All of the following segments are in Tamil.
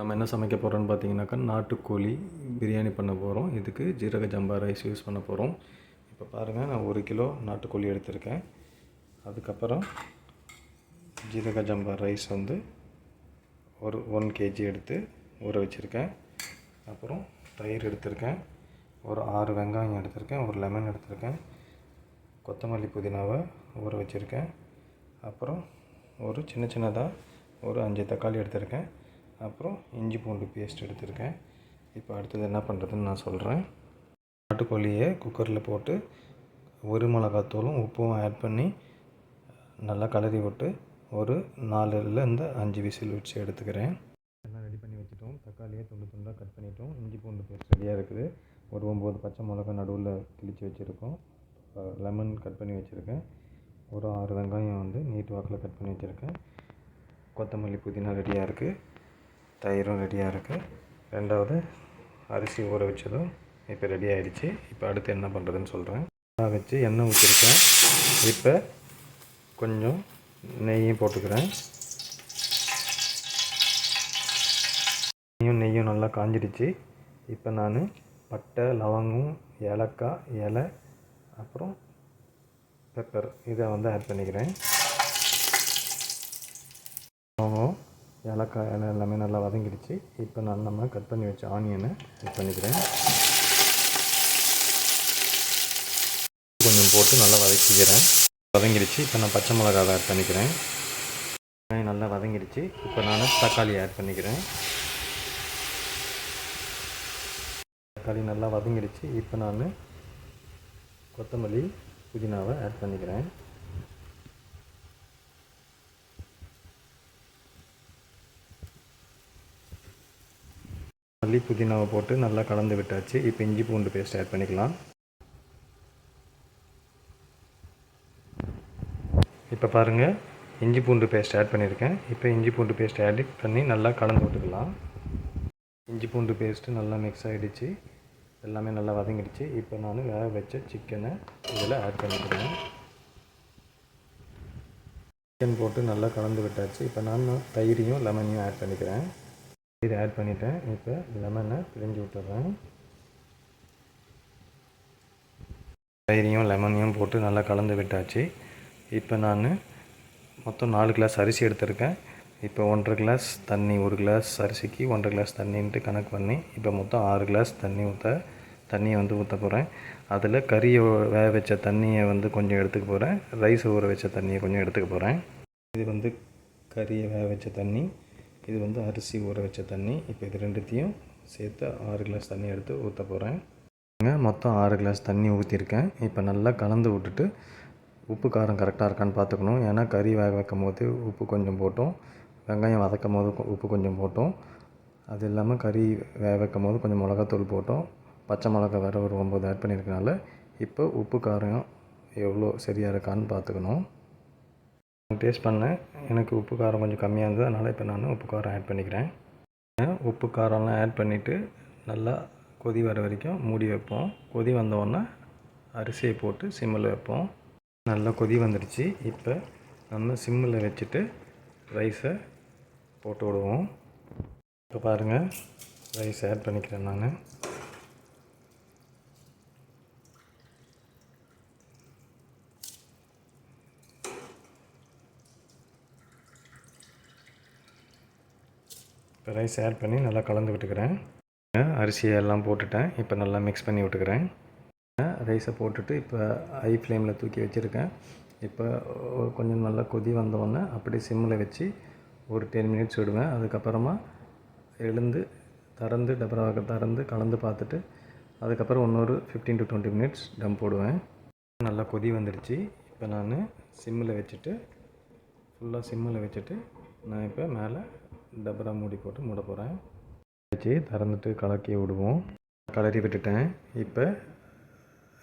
நம்ம என்ன சமைக்க போகிறோம்னு பார்த்தீங்கன்னாக்கா நாட்டுக்கோழி பிரியாணி பண்ண போகிறோம் இதுக்கு ஜீரக ஜம்பா ரைஸ் யூஸ் பண்ண போகிறோம் இப்போ பாருங்கள் நான் ஒரு கிலோ நாட்டுக்கோழி எடுத்திருக்கேன். அதுக்கப்புறம் ஜீரக ஜம்பா ரைஸ் வந்து ஒரு ஒன் கேஜி எடுத்து ஊற வச்சுருக்கேன். அப்புறம் தயிர் எடுத்திருக்கேன். ஒரு ஆறு வெங்காயம் எடுத்திருக்கேன். ஒரு லெமன் எடுத்திருக்கேன். கொத்தமல்லி புதினாவை ஊற வச்சுருக்கேன். அப்புறம் ஒரு சின்ன சின்னதாக ஒரு அஞ்சு தக்காளி எடுத்திருக்கேன். அப்புறம் இஞ்சி பூண்டு பேஸ்ட் எடுத்திருக்கேன். இப்போ அடுத்தது என்ன பண்ணுறதுன்னு நான் சொல்கிறேன் நாட்டுக்கோழியை குக்கரில் போட்டு ஒரு மிளகாத்தூளும் உப்பும் ஆட் பண்ணி நல்லா கலரி விட்டு ஒரு நாலுலேருந்து அஞ்சு விசில் வச்சு எடுத்துக்கிறேன். எல்லாம் ரெடி பண்ணி வச்சுட்டோம். தக்காளியை துண்டு துண்டாக கட் பண்ணிட்டோம். இஞ்சி பூண்டு பேஸ்ட் ரெடியாக இருக்குது. ஒரு ஒம்பது பச்சை மிளகா நடுவில் கிழிச்சு வச்சுருக்கோம். லெமன் கட் பண்ணி வச்சுருக்கேன். ஒரு ஆறு வெங்காயம் வந்து நீட் வாக்கில் கட் பண்ணி வச்சுருக்கேன். கொத்தமல்லி புதினா ரெடியாக இருக்குது தயிரும் ரெடியாக இருக்குது ரெண்டாவது அரிசி ஊற வச்சதும் இப்போ ரெடி ஆகிடுச்சி இப்போ அடுத்து என்ன பண்ணுறதுன்னு சொல்கிறேன் வச்சு எண்ணெய் ஊற்றிருக்கேன் இப்போ கொஞ்சம் நெய்யும் போட்டுக்கிறேன். நெய்யும் நெய்யும் நல்லா காஞ்சிடுச்சு. இப்போ நான் பட்டை லவங்கம் ஏலக்காய் இலை அப்புறம் பெப்பர் இதை வந்து ஆட் பண்ணிக்கிறேன் லவங்கம் ஏலக்காய் இலை எல்லாமே நல்லா வதங்கிடுச்சு. இப்போ நான் நம்ம கட் பண்ணி வச்ச ஆனியனை கட் பண்ணிக்கிறேன். கொஞ்சம் போட்டு நல்லா வதக்கிக்கிறேன். வதங்கிடுச்சு. இப்போ நான் பச்சை மிளகாவை ஆட் பண்ணிக்கிறேன். நல்லா வதங்கிடுச்சு. இப்போ நான் தக்காளி ஆட் பண்ணிக்கிறேன். தக்காளி நல்லா வதங்கிடுச்சு. இப்போ நான் கொத்தமல்லி புதினாவை ஆட் பண்ணிக்கிறேன். மல்லி புதினாவை போட்டு நல்லா கலந்து விட்டாச்சு. இப்போ இஞ்சி பூண்டு பேஸ்ட் ஆட் பண்ணிக்கலாம். இப்போ பாருங்கள் இஞ்சி பூண்டு பேஸ்ட் ஆட் பண்ணியிருக்கேன். இப்போ இஞ்சி பூண்டு பேஸ்ட் ஆட் பண்ணி நல்லா கலந்து விட்டுக்கலாம். இஞ்சி பூண்டு பேஸ்ட்டு நல்லா மிக்ஸ் ஆகிடுச்சு எல்லாமே நல்லா வதங்கிடுச்சு. இப்போ நான் வேக வச்ச சிக்கனை இதில் ஆட் பண்ணிக்கிறேன். சிக்கன் போட்டு நல்லா கலந்து விட்டாச்சு. இப்போ நான் தயிரையும் லெமனையும் ஆட் பண்ணிக்கிறேன். தயிர் ஆட் பண்ணிட்டேன். இப்போ லெமனை பிழிஞ்சு விட்டுறேன். தயிரையும் லெமனையும் போட்டு நல்லா கலந்து விட்டாச்சு. இப்போ நான் மொத்தம் நாலு கிளாஸ் அரிசி எடுத்திருக்கேன். இப்போ ஒன்றரை கிளாஸ் தண்ணி ஒரு கிளாஸ் அரிசிக்கு ஒன்றரை கிளாஸ் தண்ணின்ட்டு கணக்கு பண்ணி இப்போ மொத்தம் ஆறு கிளாஸ் தண்ணி ஊற்ற தண்ணியை வந்து ஊற்ற போகிறேன் அதில் கறியை வேக வச்ச தண்ணியை வந்து கொஞ்சம் எடுத்துக்க போகிறேன் ரைஸ் ஊற வச்ச தண்ணியை கொஞ்சம் எடுத்துக்க போகிறேன் இது வந்து கறியை வேக வச்ச தண்ணி. இது வந்து அரிசி ஊற வச்ச தண்ணி. இப்போ இது ரெண்டுத்தையும் சேர்த்து ஆறு கிளாஸ் தண்ணி எடுத்து ஊற்ற போகிறேன் மொத்தம் ஆறு கிளாஸ் தண்ணி ஊற்றிருக்கேன் இப்போ நல்லா கலந்து விட்டுட்டு உப்பு காரம் கரெக்டாக இருக்கான்னு பார்த்துக்கணும் ஏன்னா கறி வேக வைக்கும் போது உப்பு கொஞ்சம் போட்டோம். வெங்காயம் வதக்கும் போது உப்பு கொஞ்சம் போட்டோம். அது இல்லாமல் கறி வேக வைக்கும் போது கொஞ்சம் மிளகாத்தூள் போட்டோம். பச்சை மிளகா வேறு ஒரு ஒம்பது ஆட் பண்ணியிருக்கனால இப்போ உப்பு காரம் எவ்வளோ சரியாக இருக்கான்னு பார்த்துக்கணும் டேஸ்ட் பண்ணேன் எனக்கு உப்பு காரம் கொஞ்சம் கம்மியாக இருந்தது. அதனால் இப்போ நான் உப்பு காரம் ஆட் பண்ணிக்கிறேன். உப்பு காரம்லாம் ஆட் பண்ணிவிட்டு நல்லா கொதி வர வரைக்கும் மூடி வைப்போம். கொதி வந்தோடனே அரிசியை போட்டு சிம்மில் வைப்போம். நல்லா கொதி வந்துடுச்சு. இப்போ நம்ம சிம்மில் வச்சுட்டு ரைஸை போட்டு விடுவோம். இப்போ பாருங்கள் ரைஸ் ஆட் பண்ணிக்கிறேன் நான். இப்போ ரைஸ் ஆட் பண்ணி நல்லா கலந்து விட்டுக்கிறேன். அரிசியை எல்லாம் போட்டுட்டேன். இப்போ நல்லா மிக்ஸ் பண்ணி விட்டுக்கிறேன். ரைஸை போட்டுட்டு இப்போ ஹை ஃப்ளேமில் தூக்கி வச்சுருக்கேன். இப்போ கொஞ்சம் நல்லா கொதி வந்தோடனே அப்படியே சிம்மில் வச்சு ஒரு டென் மினிட்ஸ் விடுவேன். அதுக்கப்புறமா எழுந்து திறந்து டபராக திறந்து கலந்து பார்த்துட்டு அதுக்கப்புறம் இன்னொரு ஃபிஃப்டீன் டு டுவெண்ட்டி மினிட்ஸ் டம் போடுவேன். நல்லா கொதி வந்துடுச்சு. இப்போ நான் சிம்மில் வச்சுட்டு ஃபுல்லாக சிம்மில் வச்சுட்டு நான் இப்போ மேலே டபரா மூடி போட்டு மூட போகிறேன் வச்சு திறந்துட்டு கலக்கி விடுவோம். கலரி விட்டுட்டேன். இப்போ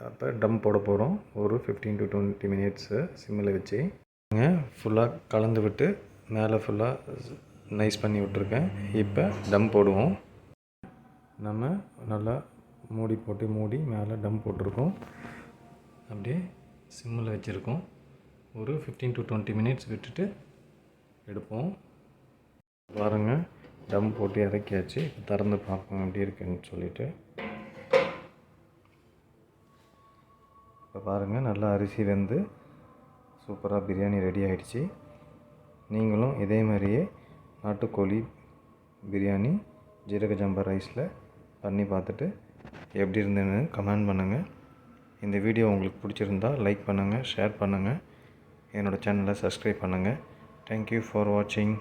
அப்போ டம் போட போகிறோம் ஒரு ஃபிஃப்டீன் டு டுவெண்ட்டி மினிட்ஸு சிம்மில் வச்சு. ஃபுல்லாக கலந்து விட்டு மேலே ஃபுல்லாக நைஸ் பண்ணி விட்ருக்கேன் இப்போ டம் போடுவோம். நம்ம நல்லா மூடி போட்டு மூடி மேலே டம் போட்டிருக்கோம். அப்படியே சிம்மில் வச்சுருக்கோம். ஒரு ஃபிஃப்டீன் டு டுவெண்ட்டி மினிட்ஸ் விட்டுட்டு எடுப்போம். பாருங்கள் டம் போட்டு இறக்கியாச்சு. திறந்து பார்ப்போம் எப்படி இருக்குன்னு சொல்லிட்டு. இப்போ பாருங்கள் நல்லா அரிசி வந்து சூப்பராக பிரியாணி ரெடி ஆகிடுச்சி நீங்களும் இதே மாதிரியே நாட்டுக்கோழி பிரியாணி ஜீரக ஜம்பா ரைஸில் பண்ணி பார்த்துட்டு எப்படி இருந்ததுன்னு கமெண்ட் பண்ணுங்கள் இந்த வீடியோ உங்களுக்கு பிடிச்சிருந்தா லைக் பண்ணுங்கள் ஷேர் பண்ணுங்கள் என்னோடய சேனலை சப்ஸ்கிரைப் பண்ணுங்கள் தேங்க்யூ ஃபார் வாட்சிங்